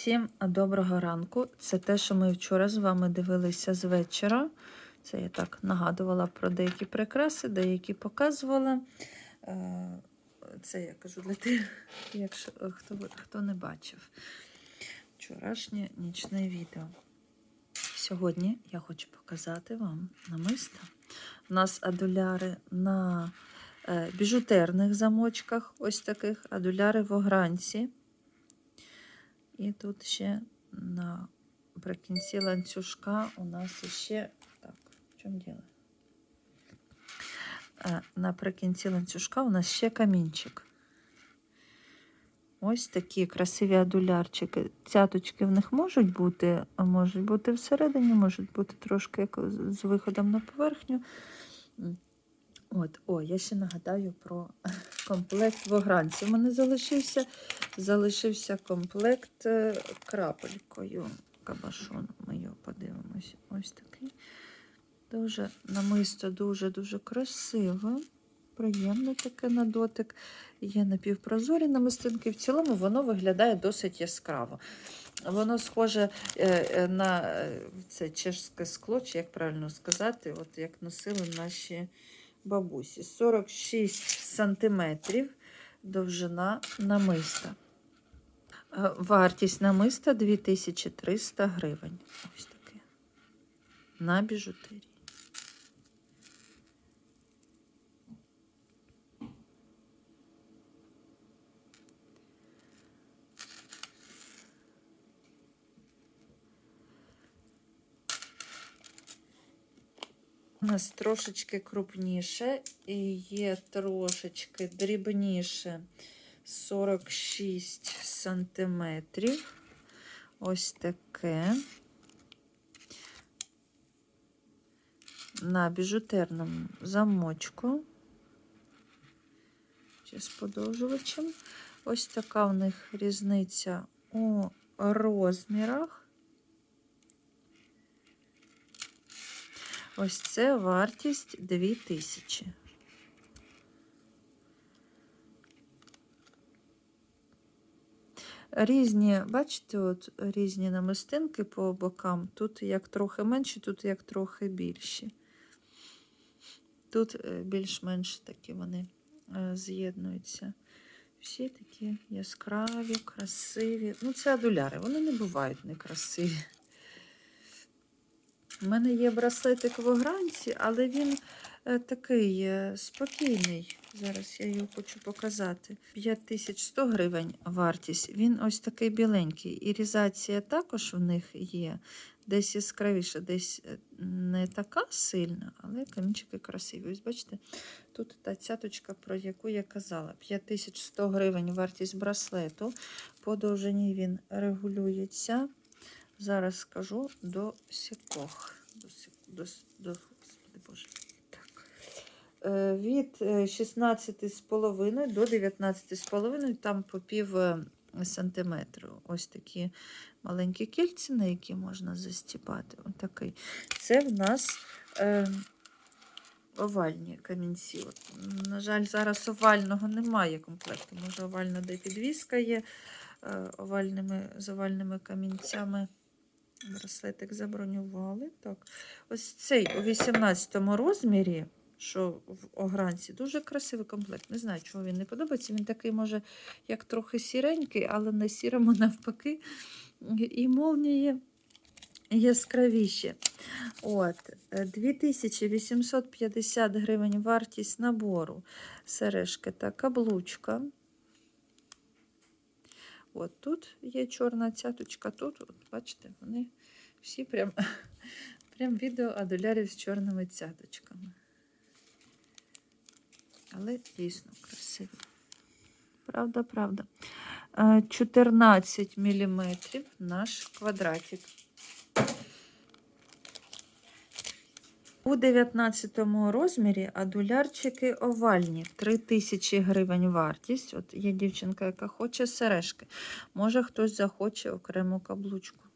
Всім доброго ранку. Це те, що ми вчора з вами дивилися з вечора. Це я так нагадувала про деякі прикраси, деякі показувала. Е, Це я кажу для тих, якщо хто, хто не бачив вчорашнє нічне відео. Сьогодні я хочу показати вам намиста. У нас адуляри на е, біжутерних замочках, ось таких, адуляри в огранці. І тут ще наприкінці ланцюжка у нас ще. Так, в чому діло? Е, Наприкінці ланцюжка у нас ще камінчик. Ось такі красиві адулярчики. Цяточки в них можуть бути, а можуть бути всередині, можуть бути трошки як з виходом на поверхню. От, О, я ще нагадаю про комплект в огранці. У мене залишився залишився комплект е, крапелькою. Кабашон. Ми його подивимося. Ось такий. Дуже намисто дуже-дуже красиве. Приємне таке на дотик. Є напівпрозорі намистинки. В цілому воно виглядає досить яскраво. Воно схоже е, е, на це чешське скло, чи як правильно сказати, от як носили наші бабусі. 46 сантиметрів довжина намиста. Е, Вартість намиста 2300 гривень. Ось таке. На біжутерії. У нас трошечки крупніше і є трошечки дрібніше 46 сантиметрів. Ось таке. На біжутерному замочку. Ще з подовжувачем. Ось така в них різниця у розмірах. Ось це вартість 2000. Різні, бачите, от різні намистинки по бокам. Тут як трохи менші, тут як трохи більші. Тут е, більш-менш такі вони е, з'єднуються. Всі такі яскраві, красиві. Ну, це адуляри, вони не бувають некрасиві. У мене є браслетик в огранці, але він е, такий е, спокійний. Зараз я його хочу показати. 5100 гривень вартість. Він ось такий біленький. Ірізація також в них є. Десь яскравіша, десь е, не така сильна, але камінчики красиві. Ось бачите, тут та цяточка, про яку я казала. 5100 гривень вартість браслету. По довжині він регулюється. Зараз скажу до сікох. До, до, до, Боже. Так. Е, від 16,5 до 19,5, там по пів е, сантиметру. Ось такі маленькі кільці, на які можна застіпати. Отакий. Це в нас е, овальні камінці. От, на жаль, зараз овального немає комплекту. Може, овальна де підвіска є е, овальними, з овальними камінцями. Браслетик забронювали. Так. Ось цей у 18 розмірі, що в огранці, дуже красивий комплект. Не знаю, чого він не подобається. Він такий, може, як трохи сіренький, але на сірому навпаки. І молнії яскравіші. От, е, 2850 гривень вартість набору. Сережки та каблучка. От тут є чорна цяточка, тут, от, бачите, вони всі прям, прям відео адулярів з чорними цяточками. Але дійсно красиво. Правда, правда. Е, 14 мм наш квадратик. У 19 розмірі адулярчики овальні, 3000 гривень вартість. От є дівчинка, яка хоче сережки. Може хтось захоче окрему каблучку.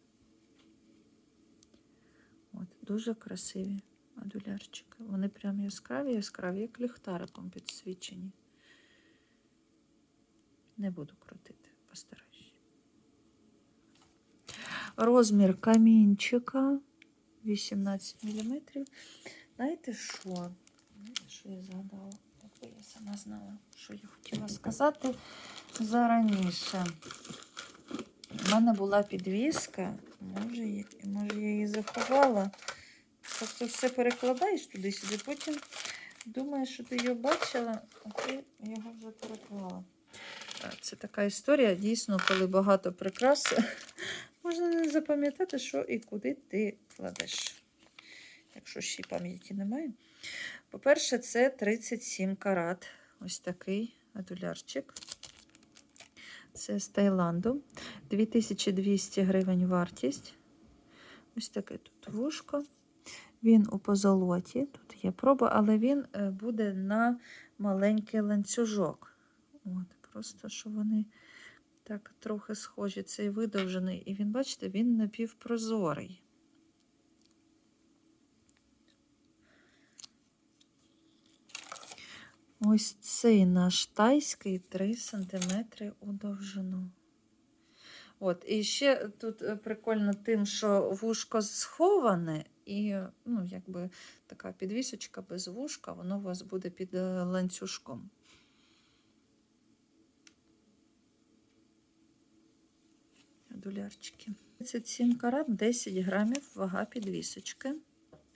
От, дуже красиві адулярчики. Вони прям яскраві, яскраві, як ліхтариком підсвічені. Не буду крутити, постараюсь. Розмір камінчика 18 мм. Знаєте що? Знаєте, що я згадала? Якби я сама знала, що я хотіла сказати зараніше. У мене була підвіска, може, я- може я її заховала. Тобто все перекладаєш туди-сюди, потім думаєш, що ти його бачила, а ти його вже переклала. Е, Це така історія, дійсно, коли багато прикрас, можна не запам'ятати, що і куди ти кладеш. Якщо ще й пам'яті немає. По-перше, це 37 карат. Ось такий адулярчик. Це з Таїланду. 2200 гривень вартість. Ось таке тут вушко. Він у позолоті. Тут є проба, але він е, буде на маленький ланцюжок. От, просто що вони так трохи схожі. Цей видовжений. І він, бачите, він напівпрозорий. Ось цей наш тайський 3 см у довжину. От, і ще тут е, прикольно тим, що вушко сховане, і ну, якби така підвісочка без вушка, воно у вас буде під е, ланцюжком. Дулярчики. 37 карат, 10 грамів, вага підвісочки.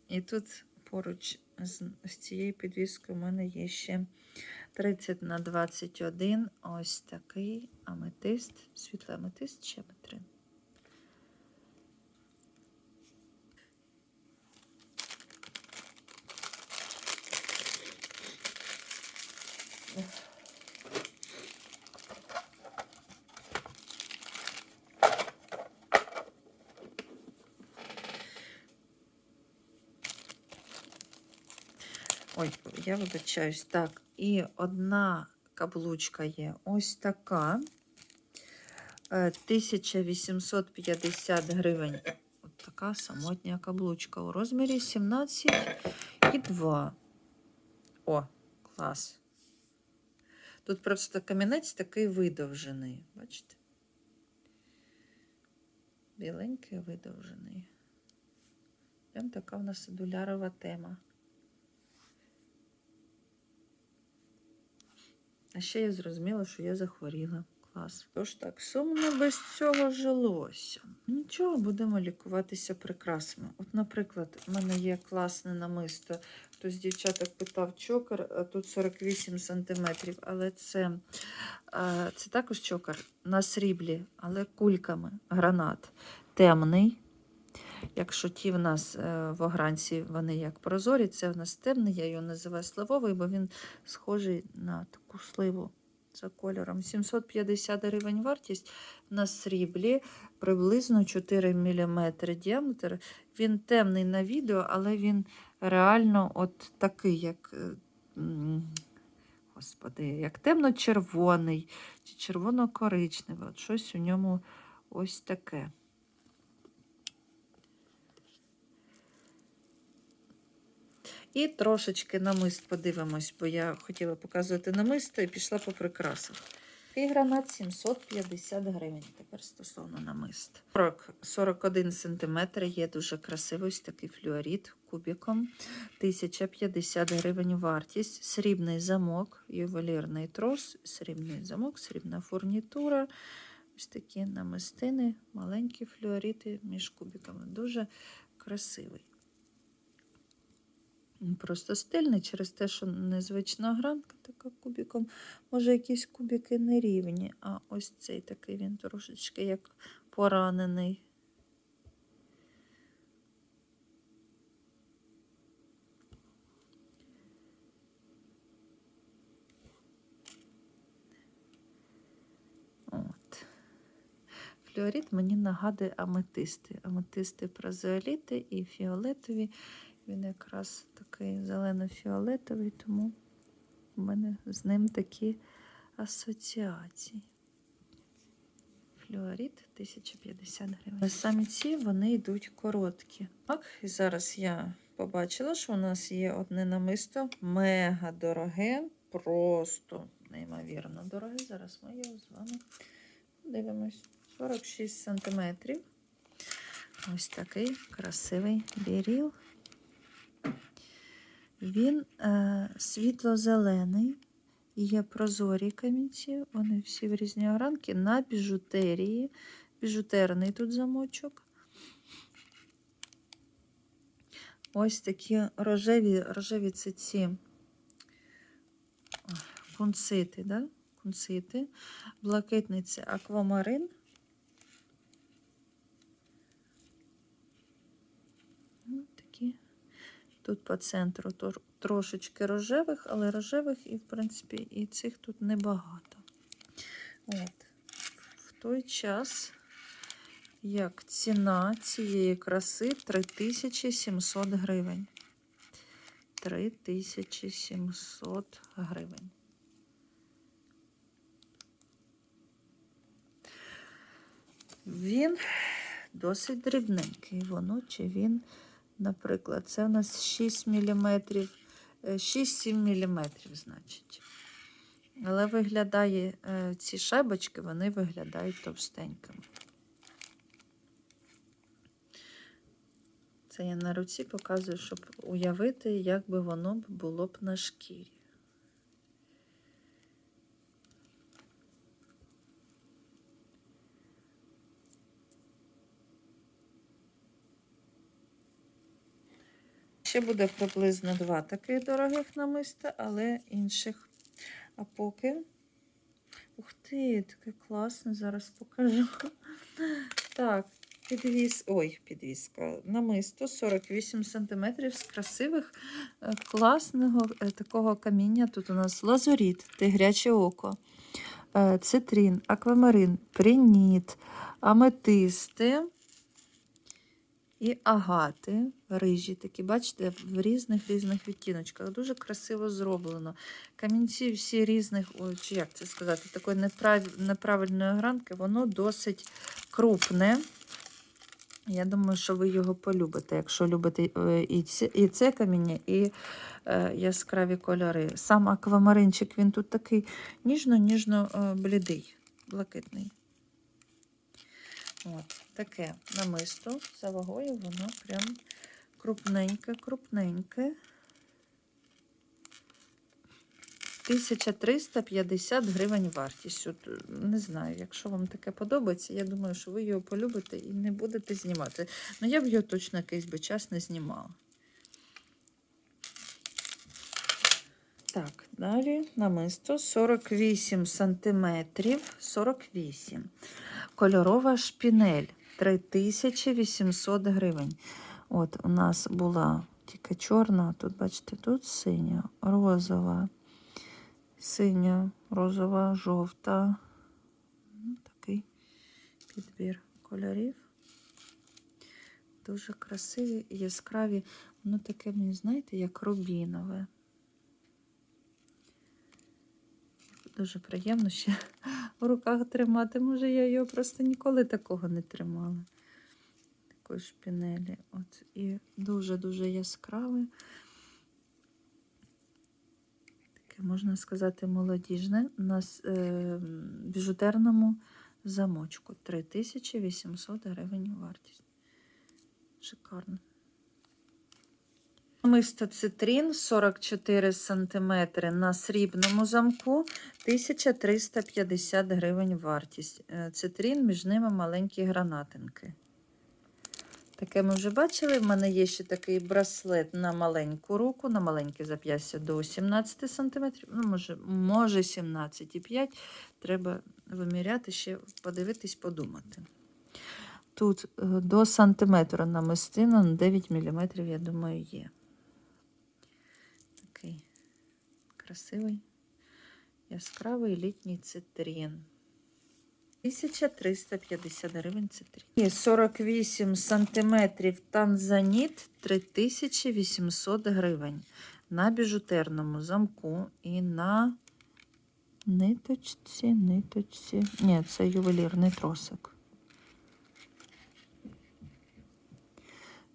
І тут поруч з, з цією підвіскою у мене є ще 30 на 21 ось такий аметист, світлий аметист ще аметрин. Ой, я вибачаюсь. Так, і одна каблучка є ось така. Е, 1850 гривень. От така самотня каблучка у розмірі 17 і 2. О, клас. Тут просто камінець такий видовжений. Бачите? Біленький видовжений. Прям така в нас дулярова тема. А ще я зрозуміла, що я захворіла. Клас. Тож так, сумно без цього жилося. Нічого, будемо лікуватися прикрасами. От, наприклад, в мене є класне намисто. Хтось з дівчаток питав чокер, а тут 48 см, але це, це також чокер на сріблі, але кульками. Гранат темний. Якщо ті в нас е, в огранці вони як прозорі, це в нас темний, я його називаю сливовий, бо він схожий на таку сливу за кольором. 750 гривень вартість на сріблі, приблизно 4 мм діаметр. Він темний на відео, але він реально от такий, як. е, Господи, як темно-червоний чи червоно-коричневий. От щось у ньому ось таке. І трошечки намист подивимось, бо я хотіла показувати намисто і пішла по прикрасах. Такий гранат 750 гривень. Тепер стосовно намист. 40, 41 см є дуже красивий ось такий флюорит кубіком. 1050 гривень вартість. Срібний замок, ювелірний трос, срібний замок, срібна фурнітура. Ось такі намистини, маленькі флюорити між кубиками. Дуже красивий. Просто стильний через те, що незвична гранка така кубіком. Може, якісь кубики нерівні, а ось цей такий він трошечки як поранений. Флюорит мені нагадує аметисти. Аметисти празеоліти і фіолетові. Він якраз такий зелено-фіолетовий, тому в мене з ним такі асоціації. Флюорит 1050 гривень. Самі ці вони йдуть короткі. Так, і зараз я побачила, що у нас є одне намисто мега дороге, просто неймовірно дороге. Зараз ми його з вами подивимось. 46 сантиметрів. Ось такий красивий біріл. Він е, світло-зелений, є прозорі камінці, вони всі в різні огранки на біжутерії. Біжутерний тут замочок. Ось такі рожеві, рожеві це ці кунцити, да? кунцити. Блакитний це аквамарин. Ну, такі. Тут по центру трошечки рожевих, але рожевих і, в принципі, і цих тут небагато. От. В той час, як ціна цієї краси 3700 гривень. 3700 гривень. Він досить дрібненький. Воно чи він, наприклад, це у нас 6 мм, 6-7 мм, значить. Але виглядає, е, ці шайбочки, вони виглядають товстенькими. Це я на руці показую, щоб уявити, як би воно було б на шкірі. Ще буде приблизно два таких дорогих намиста, але інших. А поки. Ух ти, таке класне, зараз покажу. Так, підвіз. Ой, підвізка. Намисто 48 см з красивих, е, класного е, такого каміння. Тут у нас лазуріт, тигряче око, е, цитрин, аквамарин, приніт, аметисти. І агати, рижі такі, бачите, в різних різних відтіночках. Дуже красиво зроблено. Камінці всі різних, ой, чи як це сказати, такої неправ- неправильної гранки, воно досить крупне. Я думаю, що ви його полюбите, якщо любите е, і це, і це каміння, і е, яскраві кольори. Сам аквамаринчик, він тут такий ніжно-ніжно е, блакитний. От, таке намисто за вагою, воно прям крупненьке, крупненьке. 1350 гривень вартість. От, не знаю, якщо вам таке подобається, я думаю, що ви його полюбите і не будете знімати. Ну, я б його точно якийсь би час не знімала. Так, далі намисто 48 сантиметрів, 48. Кольорова шпінель 3800 гривень. От у нас була тільки чорна, тут, бачите, тут синя, розова, синя, розова, жовта. Ну, Такий підбір кольорів. Дуже красиві, яскраві. Воно таке, мені, знаєте, як рубінове. Дуже приємно ще в руках тримати. Може, я його просто ніколи такого не тримала. Такої шпінелі. От. І дуже-дуже яскраве. Таке, можна сказати, молодіжне. На е, біжутерному замочку. 3800 гривень вартість. Шикарно. Мисто цитрин 44 см на срібному замку 1350 гривень вартість. Е, Цитрин, між ними маленькі гранатинки. Таке ми вже бачили. В мене є ще такий браслет на маленьку руку, на маленьке зап'ястя до 17 см. Ну, може, може 17,5 Треба виміряти ще, подивитись, подумати. Тут е, до сантиметра намистина на 9 мм, я думаю, є. Такий красивий, яскравий літній цитрин. 1350 гривень цитрин. І 48 сантиметрів танзаніт 3800 гривень. На біжутерному замку і на ниточці, ниточці. Ні, це ювелірний тросик.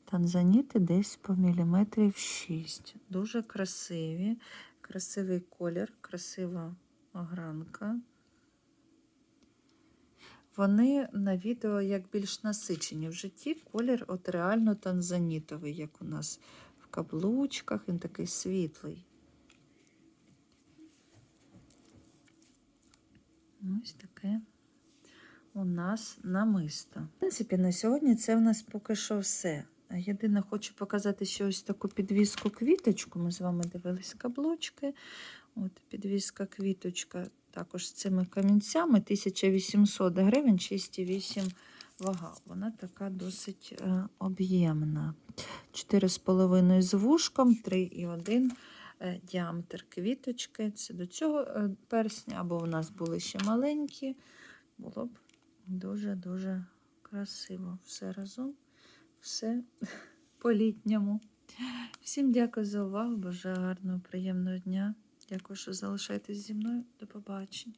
Танзаніти десь по міліметрів 6. Дуже красиві, красивий колір, красива огранка. вони на відео як більш насичені. В житті колір от реально танзанітовий, як у нас в каблучках, він такий світлий. Ось таке у нас намисто. В принципі, на сьогодні це в нас поки що все. Єдине, хочу показати ще ось таку підвіску квіточку. Ми з вами дивились каблучки. От підвіска квіточка також з цими камінцями 1800 гривень, 6,8 вага. Вона така досить е, об'ємна. 4,5 з вушком, 3,1 е, діаметр квіточки. Це до цього е, персня, або у нас були ще маленькі. Було б дуже-дуже красиво. Все разом, все по-літньому. Всім дякую за увагу. Бажаю гарного, приємного дня. Дякую, що залишаєтесь зі мною. До побачення.